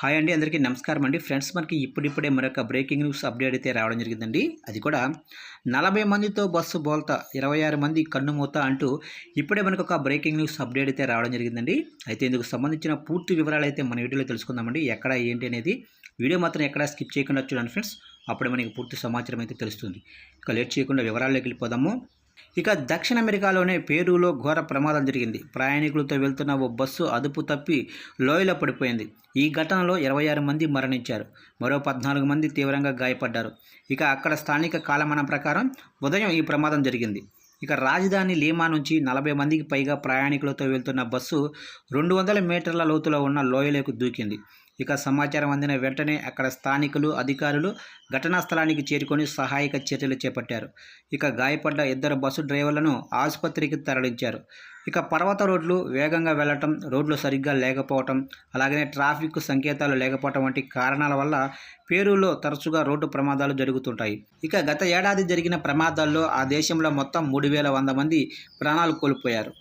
Hi అండి అందరికీ నమస్కారం అండి. ఫ్రెండ్స్ మనకి ఇప్పుడిప్పుడే మరొక బ్రేకింగ్ న్యూస్ అప్డేట్ అయితే రావడం జరిగిందండి. అది కూడా నలభై మందితో బస్సు బోల్తా ఇరవై ఆరు మంది కన్ను మూత అంటూ ఇప్పుడే మనకు ఒక బ్రేకింగ్ న్యూస్ అప్డేట్ అయితే రావడం జరిగిందండి. అయితే ఇందుకు సంబంధించిన పూర్తి వివరాలు అయితే మన వీడియోలో తెలుసుకుందామండి. ఎక్కడ ఏంటి అనేది వీడియో మాత్రం ఎక్కడ స్కిప్ చేయకుండా చూడండి ఫ్రెండ్స్. అప్పుడే మనకి పూర్తి సమాచారం అయితే తెలుస్తుంది. ఇక లేట్ చేయకుండా వివరాల్లోకి వెళ్ళిపోదాము. ఇక దక్షిణ అమెరికాలోనే పేరులో ఘోర ప్రమాదం జరిగింది. ప్రయాణికులతో వెళ్తున్న ఓ బస్సు అదుపు తప్పి లోయలో పడిపోయింది. ఈ ఘటనలో ఇరవై ఆరు మంది మరణించారు. మరో పద్నాలుగు మంది తీవ్రంగా గాయపడ్డారు. ఇక అక్కడ స్థానిక కాలమానం ప్రకారం ఉదయం ఈ ప్రమాదం జరిగింది. ఇక రాజధాని లీమా నుంచి నలభై మందికి పైగా ప్రయాణికులతో వెళ్తున్న బస్సు రెండు వందల మీటర్ల లోతులో ఉన్న లోయలోకి దూకింది. ఇక సమాచారం అందిన వెంటనే అక్కడ స్థానికులు అధికారులు ఘటనా స్థలానికి చేరుకొని సహాయక చర్యలు చేపట్టారు. ఇక గాయపడ్డ ఇద్దరు బస్సు డ్రైవర్లను ఆసుపత్రికి తరలించారు. ఇక పర్వత రోడ్లు వేగంగా వెళ్ళటం రోడ్లు సరిగ్గా లేకపోవటం అలాగనే ట్రాఫిక్ సంకేతాలు లేకపోవటం వంటి కారణాల వల్ల పేరులో తరచుగా రోడ్డు ప్రమాదాలు జరుగుతుంటాయి. ఇక గత ఏడాది జరిగిన ప్రమాదాల్లో ఆ దేశంలో మొత్తం మూడు వేల వంద మంది ప్రాణాలు కోల్పోయారు.